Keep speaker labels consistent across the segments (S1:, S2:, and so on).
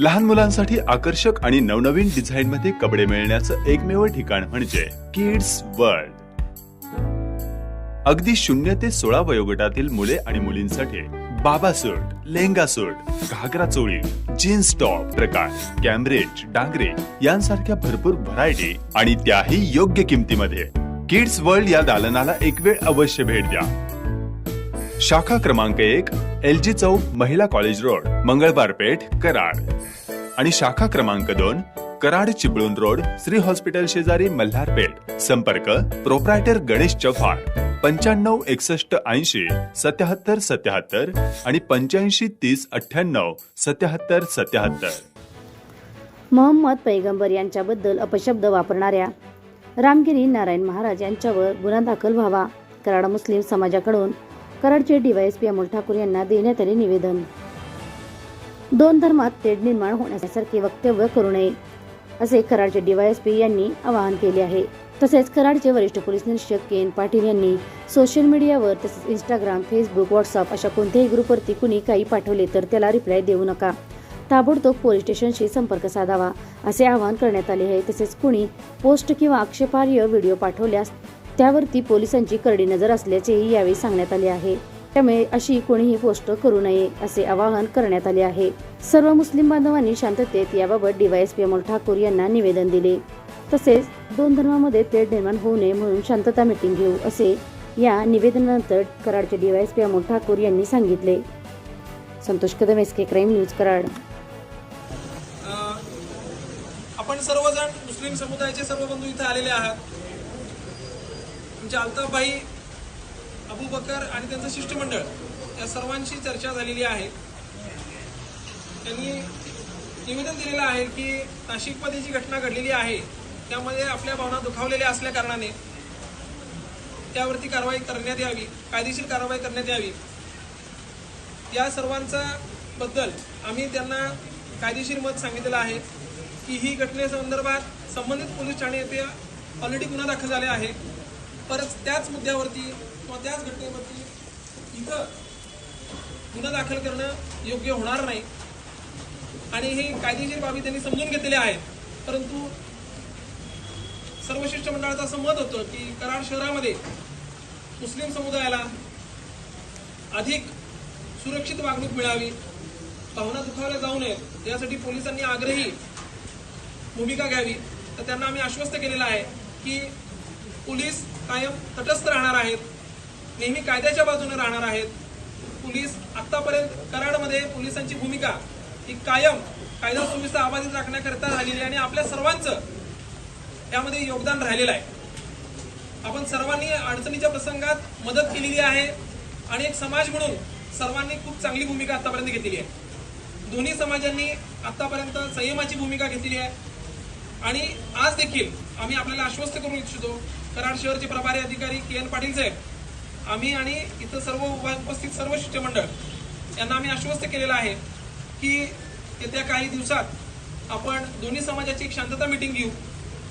S1: लहान मुलांसाठी आकर्षक आणि नवनवीन डिझाईन मध्ये कपडे मिळण्याचं एकमेव ठिकाण म्हणजे किड्स वर्ल्ड. अगदी शून्य ते सोळा वयोगटातील मुले आणि मुलींसाठी बाबा सूट लेहंगा सूट घागरा चोळी जीन्स टॉप प्रकार कॅम्ब्रिज डांगरे यांसारख्या भरपूर व्हरायटी आणि त्याही योग्य किमतीमध्ये. किड्स वर्ल्ड या दालनाला एक वेळ अवश्य भेट द्या. शाखा क्रमांक एक एल जी चौक महिला कॉलेज रोड मंगळवार पेठ कराड. आणि शाखा क्रमांक दोन कराड चिपळूण रोड श्री हॉस्पिटल शेजारी मल्हार पेठ. संपर्क प्रोप्रायटर गणेश चव्हाण पंच्याण्णव एकसष्ट ऐंशी सत्याहत्तर सत्याहत्तर आणि पंच्याऐंशी तीस अठ्ठ्याण्णव सत्याहत्तर सत्याहत्तर.
S2: मोहम्मद पैगंबर यांच्याबद्दल अपशब्द वापरणाऱ्या रामगिरी नारायण महाराज यांच्यावर गुन्हा दाखल व्हावा कराड मुस्लिम समाजाकडून कराडचे डीवायएसपी अमोल ठाकूर यांना देण्यात आले निवेदन. दोन धर्मात तेढ निर्माण होण्यासारखे वक्तव्य करू नये असे कराडचे डीवायएसपी यांनी आवाहन केले आहे. तसेच कराडचे वरिष्ठ पोलीस निरीक्षक के एन पाटील यांनी सोशल मीडियावर तसेच इंस्टाग्राम फेसबुक व्हॉट्सअप अशा कोणत्याही ग्रुपवरती कुणी काही पाठवले तर त्याला रिप्लाय देऊ नका. ताबडतोब पोलीस स्टेशनशी संपर्क साधावा असे आवाहन करण्यात आले आहे. तसेच कुणी पोस्ट किंवा आक्षेपार्ह व्हिडिओ पाठवल्यास त्यावरती पोलिसांची करडी नजर असल्याचेही यावेळी सांगण्यात आले आहे. त्यामुळे अशी कोणीही पोस्ट करू नये असे आवाहन करण्यात आले आहे. सर्व मुस्लिम बांधवांनी शांततेत याबाबत डीवायएसपी अमोल ठाकूर यांना निवेदन दिले. तसेच दोन धर्मामध्ये तेढ निर्माण होऊ नये म्हणून शांतता मिटिंग घेऊ असे या निवेदनानंतर कराडचे डीवायएसपी अमोल ठाकूर यांनी सांगितले. Santosh Kadam S K crime news Karad.
S3: आपण सर्वजण मुस्लिम समुदायाचे सर्व बंधू इथे आलेले आहात. म्हणजे अल्ताफबाई अबू बकर आणि त्यांचं शिष्टमंडळ या सर्वांशी चर्चा झालेली आहे. त्यांनी निवेदन दिलेलं आहे की नाशिकमध्ये जी घटना घडलेली आहे त्यामध्ये आपल्या भावना दुखावलेल्या असल्या कारणाने त्यावरती कारवाई करण्यात यावी कायदेशीर कारवाई करण्यात यावी. या सर्वांचा बद्दल आम्ही त्यांना कायदेशीर मत सांगितलेलं आहे की ही घटनेसंदर्भात संबंधित पोलीस ठाणे येथे ऑलरेडी गुन्हा दाखल झाले आहे. परत त्याच मुद्द्यावरती किंवा त्याच घटनेवरती इथं गुन्हा दाखल करणं योग्य होणार नाही. आणि हे कायदेशीर बाबी त्यांनी समजून घेतलेल्या आहेत. परंतु सर्व शिष्टमंडळाचं असं मत होतं की कराड शहरामध्ये मुस्लिम समुदायाला अधिक सुरक्षित वागणूक मिळावी भावना दुखावल्या जाऊ नयेत यासाठी पोलिसांनी आग्रही भूमिका घ्यावी. तर त्यांना आम्ही आश्वस्त केलेलं आहे की पोलीस कायम तटस्थ राहणार आहेत. नेहमी कायद्याच्या बाजूने राहणार आहेत. पोलीस आतापर्यंत कराडमध्ये पोलिसांची भूमिका ही कायम कायदा सुव्यवस्था अबाधित राखण्याकरिता झालेली आहे आणि आपल्या सर्वांचं त्यामध्ये योगदान राहिलेलं आहे. आपण सर्वांनी अडचणीच्या प्रसंगात मदत केलेली आहे आणि एक समाज म्हणून सर्वांनी खूप चांगली भूमिका आतापर्यंत घेतलेली आहे. दोन्ही समाजांनी आतापर्यंत संयमाची भूमिका घेतलेली आहे. आणि आज देखील आम्ही आपल्याला आश्वस्त करू इच्छितो कराड शहरचे प्रभारी अधिकारी के एन पाटील साहेब आम्ही आणि इथं सर्व उपस्थित सर्व शिष्टमंडळ यांना आम्ही आश्वस्त केलेलं आहे की येत्या काही दिवसात आपण दोन्ही समाजाची एक शांतता मिटिंग घेऊ.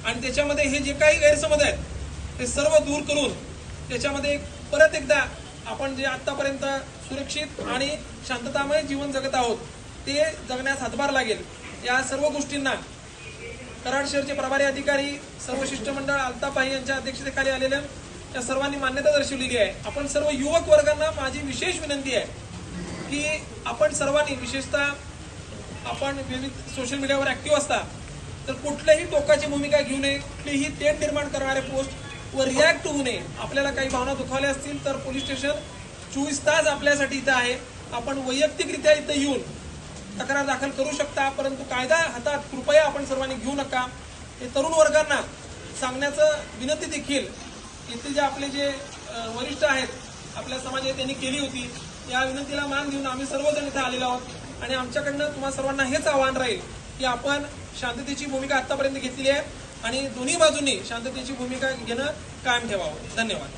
S3: आणि त्याच्यामध्ये हे जे काही गैरसमज आहेत ते सर्व दूर करून त्याच्यामध्ये परत एकदा आपण जे आतापर्यंत सुरक्षित आणि शांततामय जीवन जगत आहोत ते जगण्यास हातभार लागेल. या सर्व गोष्टींना कराड शहरचे प्रभारी अधिकारी सर्व शिष्टमंडळ अल्तापाही यांच्या अध्यक्षतेखाली आलेल्या या सर्वांनी मान्यता दर्शवलेली आहे. आपण सर्व युवक वर्गांना माझी विशेष विनंती आहे की आपण सर्वांनी विशेषतः आपण विविध सोशल मीडियावर ऍक्टिव्ह असता तर कुठल्याही टोकाची भूमिका घेऊ नये कुठलीही तेढ निर्माण करणारे पोस्ट व रिॲक्ट होऊ नये. आपल्याला काही भावना दुखावल्या असतील तर पोलीस स्टेशन चोवीस तास आपल्यासाठी इथं आहे. आपण वैयक्तिकरित्या इथं येऊन तक्रार दाखल करू शकता परंतु कायदा हातात कृपया आपण सर्वांनी घेऊ नका. हे तरुण वर्गांना सांगण्याचं विनंती देखील इथे जे आपले जे वरिष्ठ आहेत आपल्या समाजात त्यांनी केली होती या विनंतीला मान देऊन आम्ही सर्वजण इथे आलेलो आहोत. आणि आमच्याकडनं तुम्हा सर्वांना हेच आव्हान राहील की आपण शांततेची भूमिका आतापर्यंत घेतली आहे आणि दोन्ही बाजूंनी शांततेची भूमिका घेणं कायम ठेवावं. धन्यवाद.